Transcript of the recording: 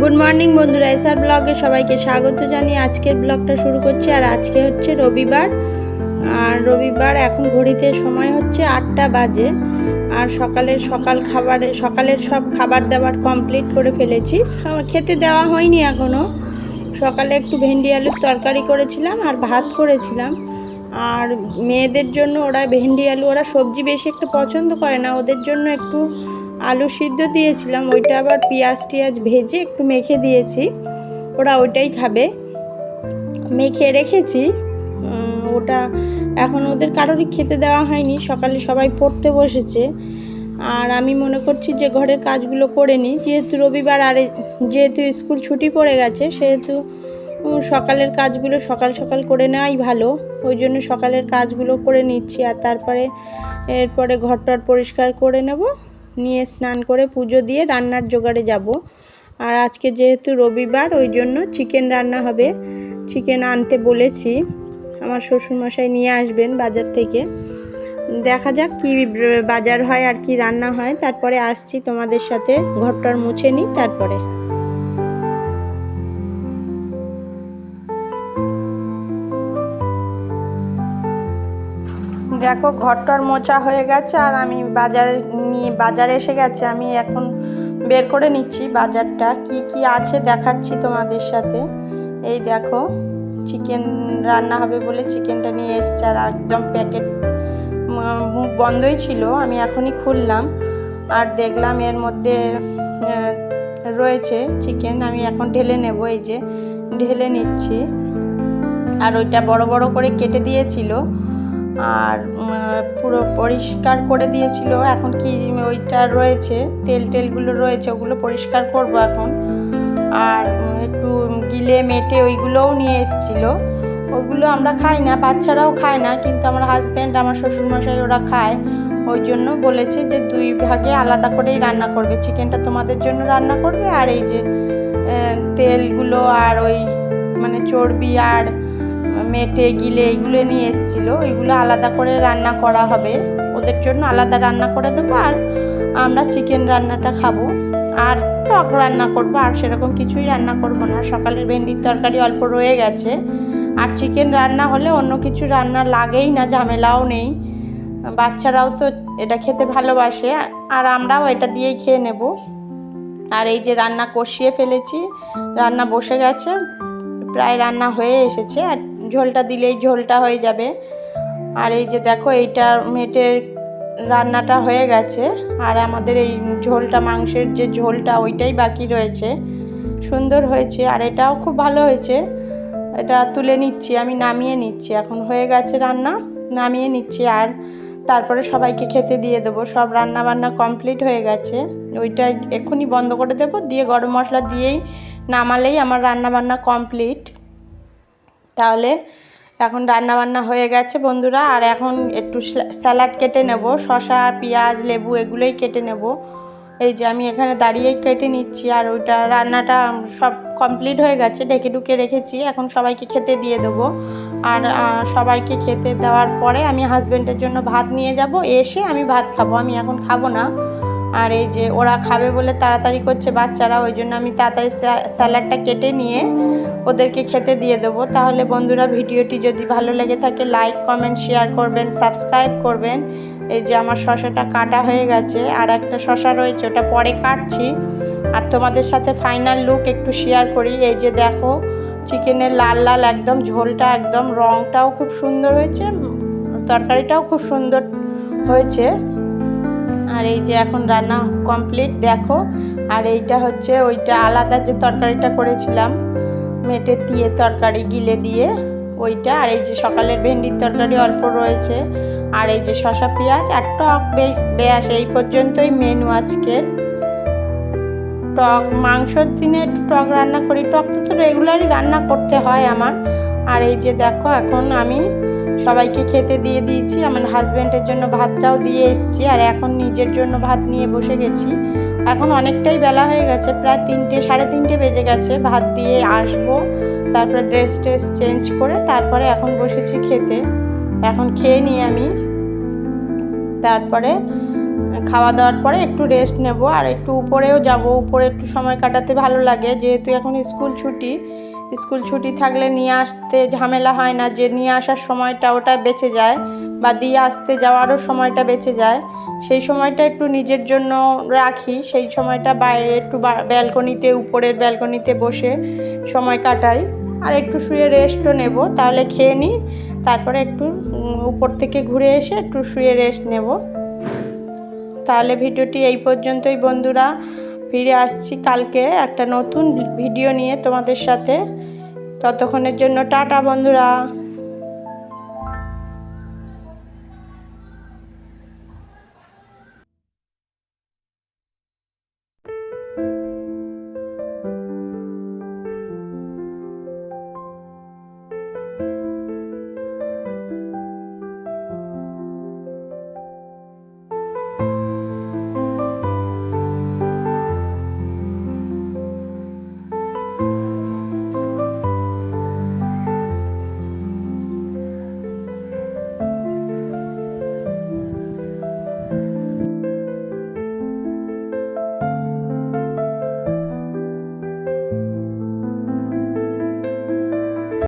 Good morning বন্ধুরা। SR ব্লগে সবাইকে স্বাগত জানিয়ে আজকের ব্লগটা শুরু করছি। আর আজকে হচ্ছে রবিবার। আর রবিবার এখন ঘড়িতে সময় হচ্ছে আটটা বাজে। আর সকালের সকাল খাবারে, সকালের সব খাবার দাবার কমপ্লিট করে ফেলেছি। খেতে দেওয়া হয়নি এখনও সকালে একটু ভেন্ডি আলুর তরকারি করেছিলাম আর ভাত করেছিলাম। আর মেয়েদের জন্য ওরা ভেন্ডি আলু, ওরা সবজি বেশি একটু পছন্দ করে না। ওদের জন্য একটু আলু সিদ্ধ দিয়েছিলাম, ওইটা আবার পেঁয়াজ টিয়াজ ভেজে একটু মেখে দিয়েছি। ওরা ওইটাই খাবে। মেখে রেখেছি। ওটা এখন ওদের কারোরই খেতে দেওয়া হয়নি, সকালে সবাই পড়তে বসেছে। আর আমি মনে করছি যে ঘরের কাজগুলো করে নিই। যেহেতু রবিবার আর যেহেতু স্কুল ছুটি পড়ে গেছে, সেহেতু সকালের কাজগুলো সকাল সকাল করে নেওয়াই ভালো। ওই জন্য সকালের কাজগুলো করে নিচ্ছি আর তারপরে, এরপরে ঘর টর পরিষ্কার করে নেব। নিয়ে স্নান করে পুজো দিয়ে রান্নার জোগাড়ে যাব। আর আজকে যেহেতু রবিবার, ওই জন্য চিকেন রান্না হবে। চিকেন আনতে বলেছি। আমার শ্বশুরমশাই নিয়ে আসবেন বাজার থেকে। দেখা যাক কি বাজার হয় আর কি রান্না হয়। তারপরে আসছি তোমাদের সাথে, ঘরটার মুছে নিই, তারপরে। দেখো, ঘরটর মোচা হয়ে গেছে আর আমি বাজারে নিয়ে, বাজারে এসে গেছে। আমি এখন বের করে নিচ্ছি বাজারটা। কি কি আছে দেখাচ্ছি তোমাদের সাথে। এই দেখো চিকেন রান্না হবে বলে চিকেনটা নিয়ে এসছে আর একদম প্যাকেট মুখ বন্ধই ছিল। আমি এখনই খুললাম আর দেখলাম এর মধ্যে রয়েছে চিকেন আমি এখন ঢেলে নেব, এই যে ঢেলে নিচ্ছি। আর ওইটা বড় বড় করে কেটে দিয়েছিল। আর পুরো পরিষ্কার করে দিয়েছিল। এখন কি ওইটা রয়েছে? তেল টেলগুলো রয়েছে, ওগুলো পরিষ্কার করব এখন। আর একটু গিলে মেটে ওইগুলোও নিয়ে এসেছিল। ওগুলো আমরা খাই না, বাচ্চারাও খায় না, কিন্তু আমার হাজব্যান্ড আমার শ্বশুরমশাই ওরা খায়। ওই জন্য বলেছে যে দুই ভাগে আলাদা করেই রান্না করবে। চিকেনটা তোমাদের জন্য রান্না করবে আর এই যে তেলগুলো আর ওই মানে চর্বি আর মেটে গিলে এইগুলো নিয়ে এসেছিল, ওইগুলো আলাদা করে রান্না করা হবে। ওদের জন্য আলাদা রান্না করে দেবো আর আমরা চিকেন রান্নাটা খাব। আর টক রান্না করব, আর সেরকম কিছুই রান্না করব না। সকালের ভেন্ডির তরকারি অল্প রয়ে গেছে। আর চিকেন রান্না হলে অন্য কিছু রান্না লাগেই না, ঝামেলাও নেই। বাচ্চারাও তো এটা খেতে ভালোবাসে, আর আমরাও এটা দিয়েই খেয়ে নেব। আর এই যে রান্না কষিয়ে ফেলেছি, রান্না বসে গেছে, প্রায় রান্না হয়ে এসেছে। আর ঝোলটা দিলেই ঝোলটা হয়ে যাবে। আর এই যে দেখো, এইটা মেটের রান্নাটা হয়ে গেছে। আর আমাদের এই ঝোলটা, মাংসের যে ঝোলটা, ওইটাই বাকি রয়েছে। সুন্দর হয়েছে, আর এটাও খুব ভালো হয়েছে। এটা তুলে নিচ্ছি, আমি নামিয়ে নিচ্ছি। এখন হয়ে গেছে রান্না, নামিয়ে নিচ্ছি। আর তারপরে সবাইকে খেতে দিয়ে দেবো। সব রান্না বান্না কমপ্লিট হয়ে গেছে। ওইটা এক্ষুনি বন্ধ করে দেবো। দিয়ে গরম মশলা দিয়েই নামালেই আমার রান্না বান্না কমপ্লিট। তাহলে এখন রান্না বান্না হয়ে গেছে বন্ধুরা, আর এখন একটু স্যালাড কেটে নেব, শসা, পেঁয়াজ, লেবু এগুলোই কেটে নেব। এই যে আমি এখানে দাঁড়িয়েই কেটে নিচ্ছি, আর ওইটা রান্নাটা সব কমপ্লিট হয়ে গেছে, ঢেকে ঢুকে রেখেছি। এখন সবাইকে খেতে দিয়ে দেবো। আর সবাইকে খেতে দেওয়ার পরে আমি হাজব্যান্ডের জন্য ভাত নিয়ে যাব, এসে আমি ভাত খাব। আমি এখন খাব না। আর এই যে ওরা খাবে বলে তাড়াতাড়ি করছে বাচ্চারা, ওই জন্য আমি তাড়াতাড়ি স্যা- স্যালাডটা কেটে নিয়ে ওদেরকে খেতে দিয়ে দেবো। তাহলে বন্ধুরা ভিডিওটি যদি ভালো লেগে থাকে, লাইক, কমেন্ট, শেয়ার করবেন, সাবস্ক্রাইব করবেন। এই যে আমার শশাটা কাটা হয়ে গেছে, আর একটা শশা রয়েছে, ওটা পরে কাটছি। আর তোমাদের সাথে ফাইনাল লুক একটু শেয়ার করি। এই যে দেখো, চিকেনের লাল লাল একদম, ঝোলটা একদম রঙটাও খুব সুন্দর হয়েছে তরকারিটাও খুব সুন্দর হয়েছে। আর এই যে এখন রান্না কমপ্লিট দেখো। আর এইটা হচ্ছে ওইটা আলাদা যে তরকারিটা করেছিলাম, মেটে দিয়ে তরকারি, গিলে দিয়ে ওইটা। আর এই যে সকালের ভেন্ডির তরকারি অল্প রয়েছে। আর এই যে শসা, পেঁয়াজ আর টক বেশ এই পর্যন্তই মেনু আজকের। টক, মাংসর দিনে একটু টক রান্না করি। টক তো রেগুলারই রান্না করতে হয় আমার। আর এই যে দেখো, এখন আমি সবাইকে খেতে দিয়ে দিয়েছি। আমার হাজব্যান্ডের জন্য ভাতটাও দিয়ে এসেছি আর এখন নিজের জন্য ভাত নিয়ে বসে গেছি। এখন অনেকটাই বেলা হয়ে গেছে, প্রায় তিনটে, সাড়ে তিনটে বেজে গেছে। ভাত দিয়ে আসব, তারপরে ড্রেস ট্রেস চেঞ্জ করে তারপরে এখন বসেছি খেতে। এখন খেয়ে নিই আমি। তারপরে খাওয়া দাওয়ার পরে একটু রেস্ট নেব আর একটু উপরেও যাব। উপরে একটু সময় কাটাতে ভালো লাগে, যেহেতু এখন স্কুল ছুটি। স্কুল ছুটি থাকলে নিয়ে আসতে ঝামেলা হয় না, যে নিয়ে আসার সময়টা ওটা বেঁচে যায় বা দিয়ে আসতে যাওয়ারও সময়টা বেঁচে যায়। সেই সময়টা একটু নিজের জন্য রাখি, সেই সময়টা বাইরে একটু ব্যালকনিতে, উপরের ব্যালকনিতে বসে সময় কাটাই। আর একটু শুয়ে রেস্টও নেব, তাহলে খেয়ে নিই। তারপরে একটু উপর থেকে ঘুরে এসে একটু শুয়ে রেস্ট নেব। তাহলে ভিডিওটি এই পর্যন্তই বন্ধুরা। ফিরে আসছি কালকে একটা নতুন ভিডিও নিয়ে তোমাদের সাথে। ততক্ষণের জন্য টাটা বন্ধুরা।